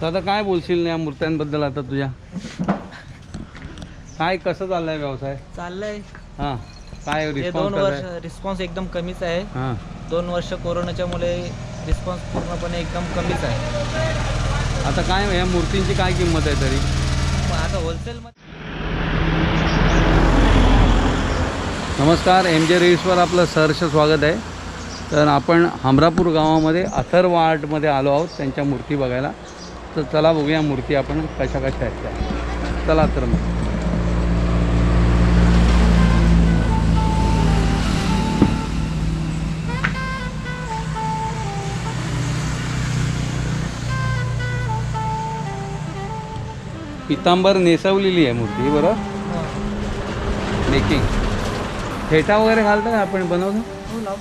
तर आता काय बोलशील या मूर्त्यांबद्दल आता तुझ्या? काय कसं चाललंय व्यवसाय? चाललंय. हां काय हे दोन वर्ष रिस्पॉन्स एकदम कमीच आहे. हां. दोन वर्ष कोरोनाच्या मुळे रिस्पॉन्स पूर्णपणे एकदम कमीच आहे. आता काय या मूर्तींची काय किंमत आहे तरी? मग आता होलसेलमध्ये नमस्कार एम जे रील्सवर आपलं सहर्ष स्वागत आहे. तर आपण हमरापूर गावामध्ये अथर्व आर्टमध्ये आलो आहोत त्यांच्या मूर्ती बघायला. तर चला बघूया मूर्ती आपण कशा कशा आहेत त्या. चला तर मग. पितांबर नेसवलेली आहे मूर्ती बरोबर मेकिंग फेटा वगैरे घालतं का आपण बनवतो? हो.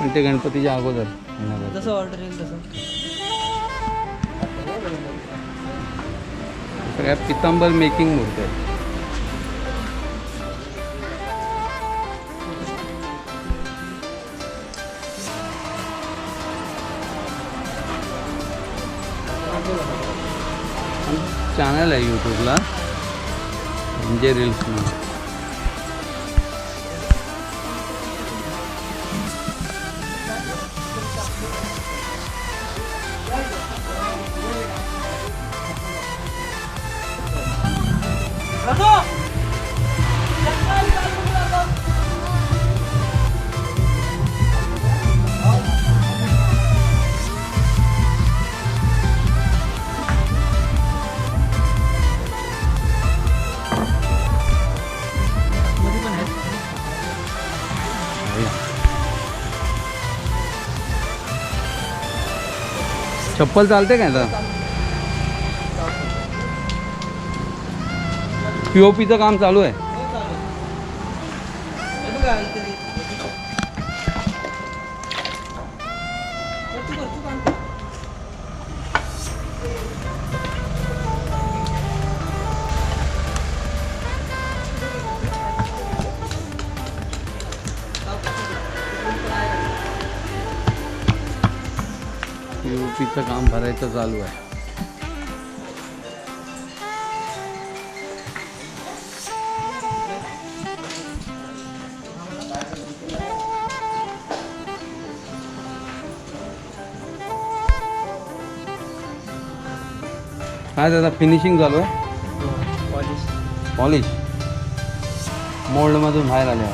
पण ते गणपतीच्या अगोदर. जसं ऑर्डर येईल तसं. सगळ्या पितांबर मेकिंग मूर्ती आहेत. चॅनल आहे यूट्यूबला म्हणजे रील्स म्हणून. चप्पल चालते काय आता पी ओ काम चालू आहे. पी ओ पीचं काम भरायचं चालू आहे. काय दादा फिनिशिंग चालू आहे पॉलिश पॉलिश मोल्डमधून बाहेर आले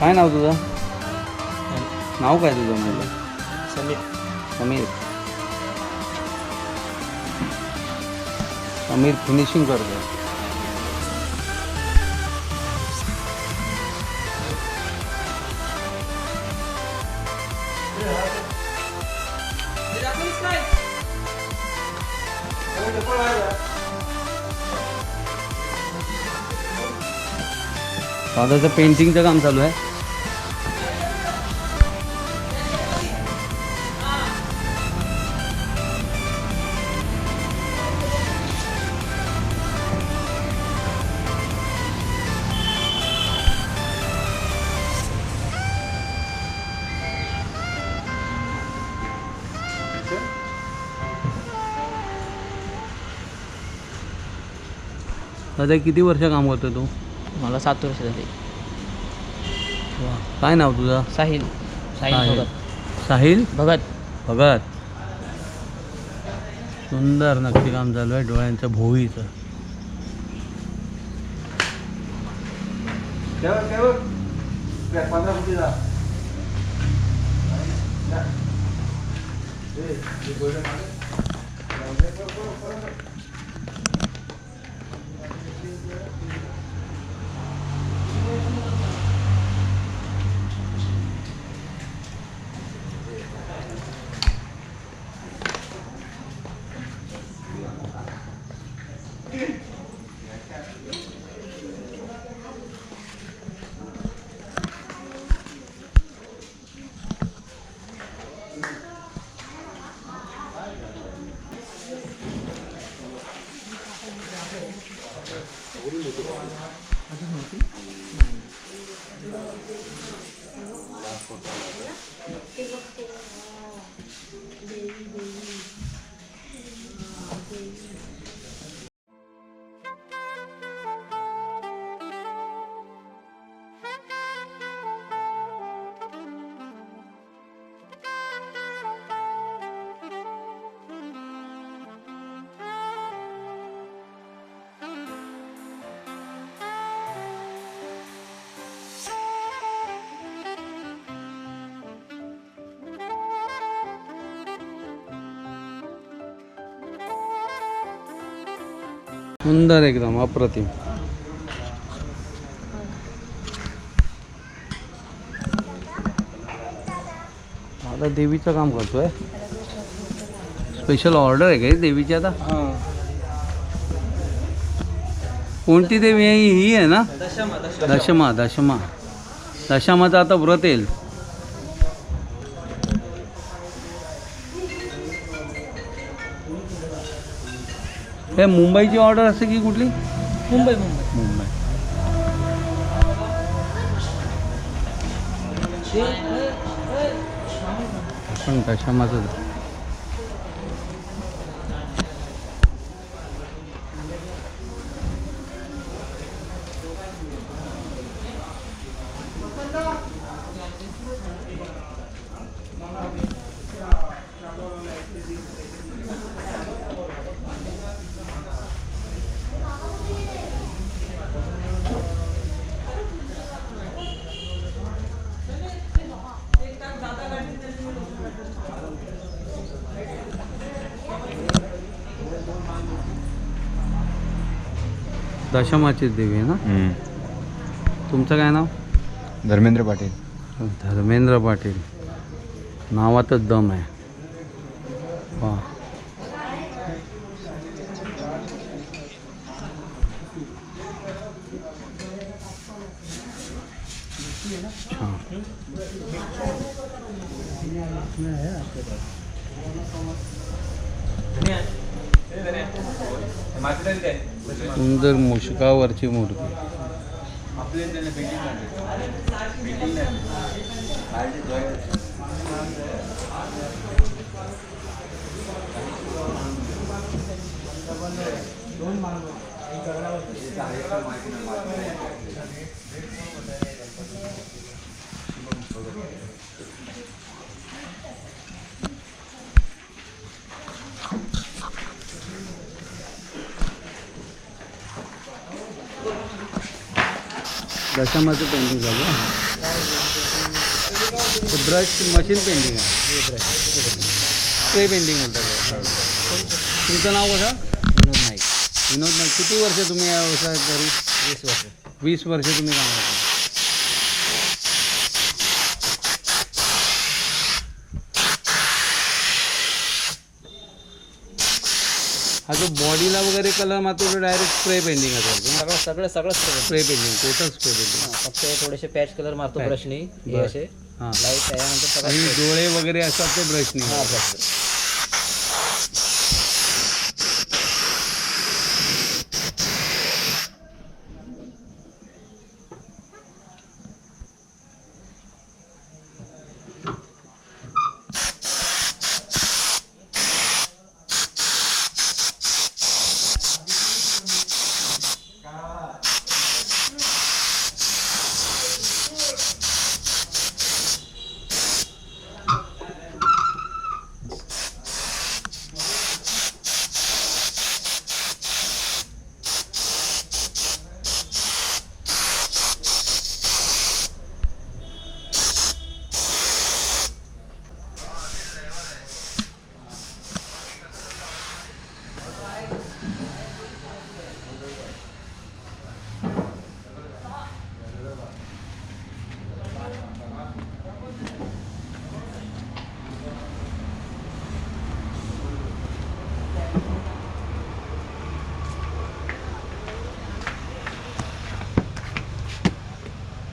काय नाव तुझं? नाव काय तुझं म्हणजे समीर. समीर. समीर फिनिशिंग करतो दादाचं पेंटिंगचं काम चालू आहे. सध्या किती वर्ष काम करतो तू? मला सात वर्ष झाले. काय नाव तुझं? साहिल. साहिल. भगत. साहिल? भगत. भगत. सुंदर नक्की काम चालू आहे डोळ्यांचं भोईचं सुंदर एकदम अप्रतिम. आता देवीचं काम करतोय. स्पेशल ऑर्डर आहे का देवीची आता? कोणती देवी आहे? ही आहे ना? दशमा. दशमा दशमा. दशमाचं आता व्रत येईल. हे मुंबईची ऑर्डर असते की कुठली? मुंबई मुंबई. मुंबई. पण दशमाचं दशमाचीच देवी आहे ना? तुमचं काय नाव? धर्मेंद्र पाटील. धर्मेंद्र पाटील. नावातच दम आहे. वा. छान. सुंदर मुशकावरची मूर्ती. दशमाचं पेंटिंग झालं? ब्रश मशीन पेंटिंग आहे. स्प्रे पेंटिंग म्हणतात. तुमचं नाव कसं विनोद नाईक. विनोद नाईक किती वर्ष तुम्ही या व्यवसायात तरी वीस वर्ष. वीस वर्ष तुम्ही काम करता हा जो बॉडीला वगैरे कलर मात्र डायरेक्ट स्प्रे पेंटिंग असेल सगळं सगळं सगळं spray spray painting total spray painting फक्त थोडेसे पॅच कलर मारतो. ब्रशनी हे बरं. असे. हां. लाइट आणि डोळे वगैरे असतात ते ब्रशनी हा ब्रश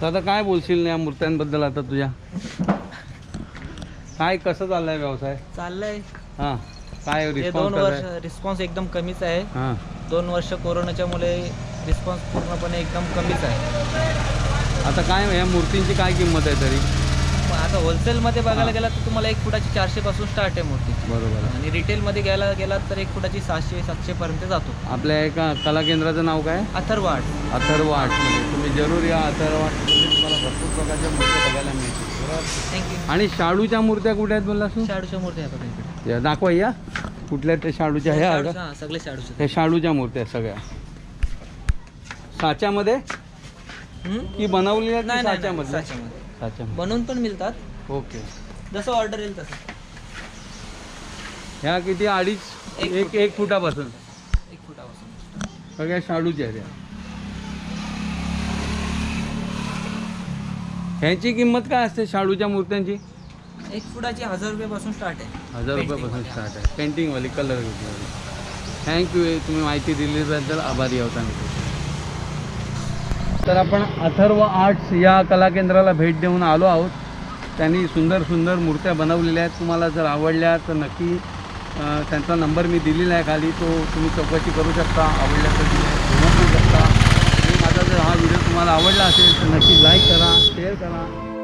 तर आता काय बोलशील या मूर्त्यांबद्दल आता तुझ्या? काय कसं चाललंय व्यवसाय? चाललंय. हां काय हे दोन वर्ष रिस्पॉन्स एकदम कमीच आहे. हां. दोन वर्ष कोरोनाच्या मुळे रिस्पॉन्स पूर्णपणे एकदम कमीच आहे. आता काय या मूर्तींची काय किंमत आहे तरी? आता होलसेलमध्ये बघायला. गेला तर तुम्हाला एक फुटाची चारशे पासून स्टार्ट आहे मूर्ती. बरोबर. आहे. आणि रिटेलमध्ये घ्यायला गेलात तर एक फुटाची सहाशे सातशे पर्यंत जातो. आपल्या एका कला केंद्राचं नाव काय? अथर्व आर्ट अथर्व तुम्ही जरूर या अथर्व तुम्हाला भरपूर प्रकारच्या मूर्त्या बघायला मिळतील. थँक्यू आणि शाडूच्या मूर्त्या कुठे आहेत बोलला तू? शाडूच्या मूर्ती आहे बघा इकडे. या, दाखवा या. कुठल्या त्या शाडूच्या ह्या आहे शाडूच्या- का हा, सगळे शाडूचे. त्या शाडूच्या मूर्त्या आहेत सगळ्या. साच्यामध्ये? हम्म? की बनवलेल्या नाही, नाही साच्यामध्ये साच्यामध्ये. बनवून पण मिळतात. ओके. जसं ऑर्डर येईल तसं. ह्या किती? अडीच? एक एक एक फुटापासून. एक फुटापासून. सगळ्या शाडूच्या आहेत या. ह्याची किंमत काय असते शाडूच्या मूर्त्यांची? एक फुटाची हजार रुपयापासून स्टार्ट आहे. हजार रुपयापासून स्टार्ट आहे. पेंटिंगवाली कलर थँक्यू तुम्ही माहिती दिल्याबद्दल आभारी आहोत आम्ही. तर आपण अथर्व आर्ट्स या कला केंद्राला भेट देऊन आलो आहोत. त्यांनी सुंदर सुंदर मूर्त्या बनवलेल्या आहेत. तुम्हाला जर आवडल्या तर नक्की त्यांचा नंबर मी दिलेला आहे खाली. तो तुम्ही चौकशी करू शकता. आवडल्या तर तुम्ही शकता. आणि माझा जर हा व्हिडिओ तुम्हाला आवडला असेल तर नक्की लाईक करा शेअर करा.